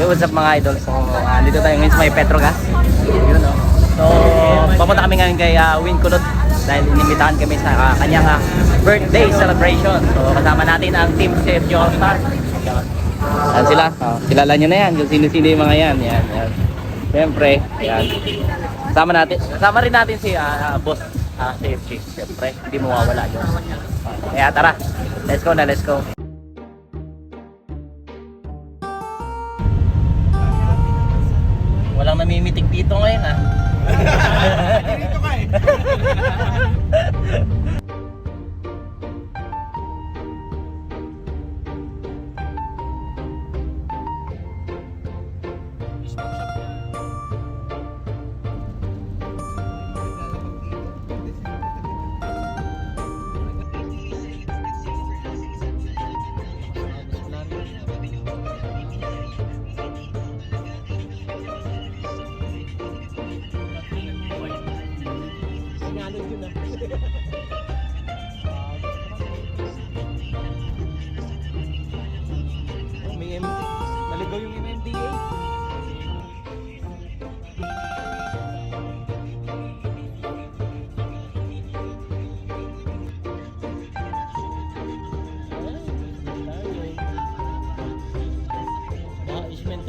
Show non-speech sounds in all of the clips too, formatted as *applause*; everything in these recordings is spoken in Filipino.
Yo, what's up mga idol? So, ah, dito tayo ngayon sa may Petrogas. Yun, no? So, pamunta kami ngayon kay uh, Win Kulot dahil inimbitahan kami sa ah, kanyang ah, birthday celebration. So, kasama natin ang Team Chef All Star. Yan sila. Oh, kilala nyo na yan. Kung sino-sino yung mga yan. Yan, yan. Siyempre, yan. Kasama natin. Kasama rin natin si ah, Boss ah, Chef. Siyempre, hindi mawawala yun. Kaya tara, let's go na, let's go. Dito ngayon ah.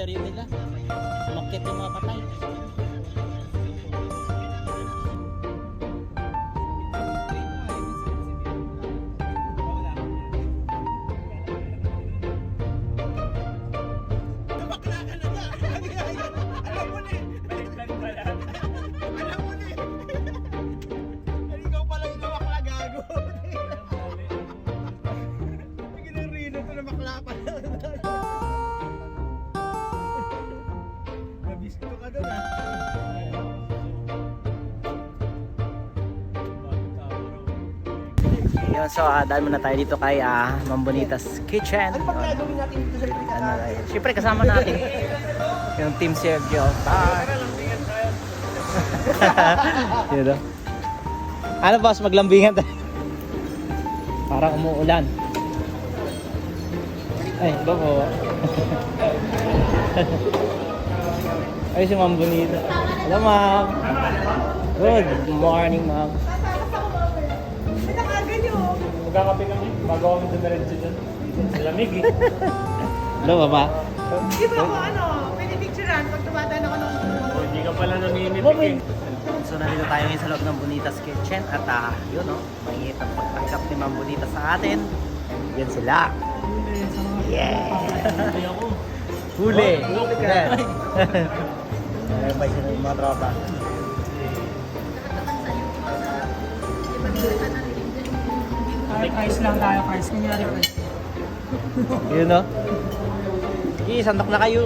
Cemetery nila. Sumakit yung mga patay. Ka doon ah. Yun, so uh, dahil muna tayo dito kay uh, Mambonitas Kitchen. Ano pag gagawin natin dito sa likod Ano, eh, Siyempre kasama natin yung Team Sergio. Star. *laughs* Yun o. Ano boss, maglambingan tayo. Parang umuulan. Ay, iba po. *laughs* Ay, si Ma'am Bonita. Hello, Ma'am. Good morning, Ma'am. Magkakape kami bago kami dumiretso dyan. Sa lamig eh. Hello, Mama. Di ba ako ano, pinipicturean pag tumadaan ako ng O, Hindi ka pala namimitik eh. So nandito tayo ngayon sa loob ng Bonitas Kitchen at ah, yun no, mainit ang pagtanggap ni Ma'am Bonita sa atin. Yan sila. Yeah! Huli! Oh, huli ka. *laughs* Ayan pa sila yung mga tropa. Kahit lang tayo, guys. Kunyari, guys. Yun no? Sige, sandok na kayo.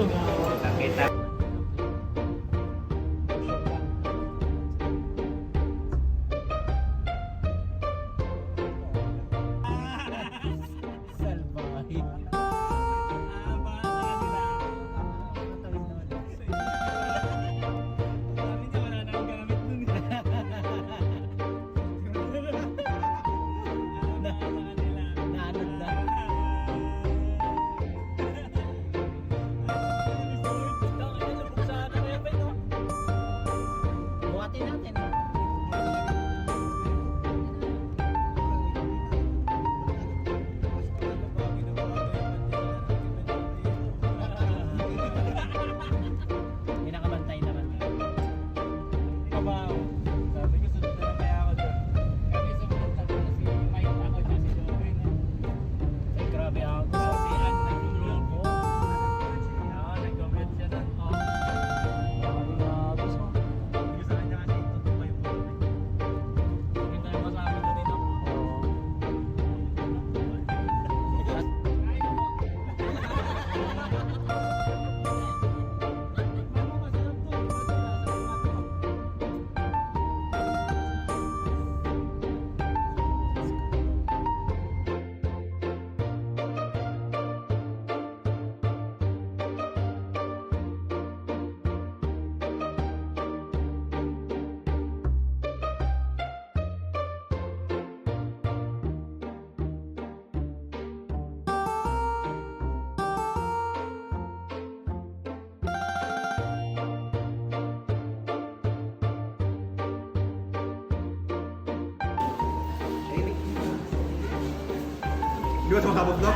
Ko sumasabog to?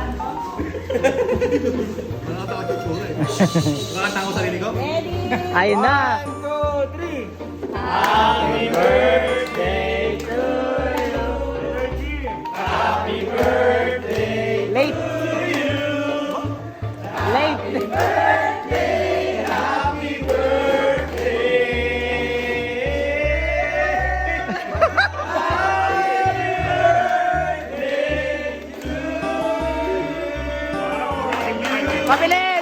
Nakakatakot yung tsura eh. Nakakanta ko sarili ko? Ayun na! Late! Late! Mabilis!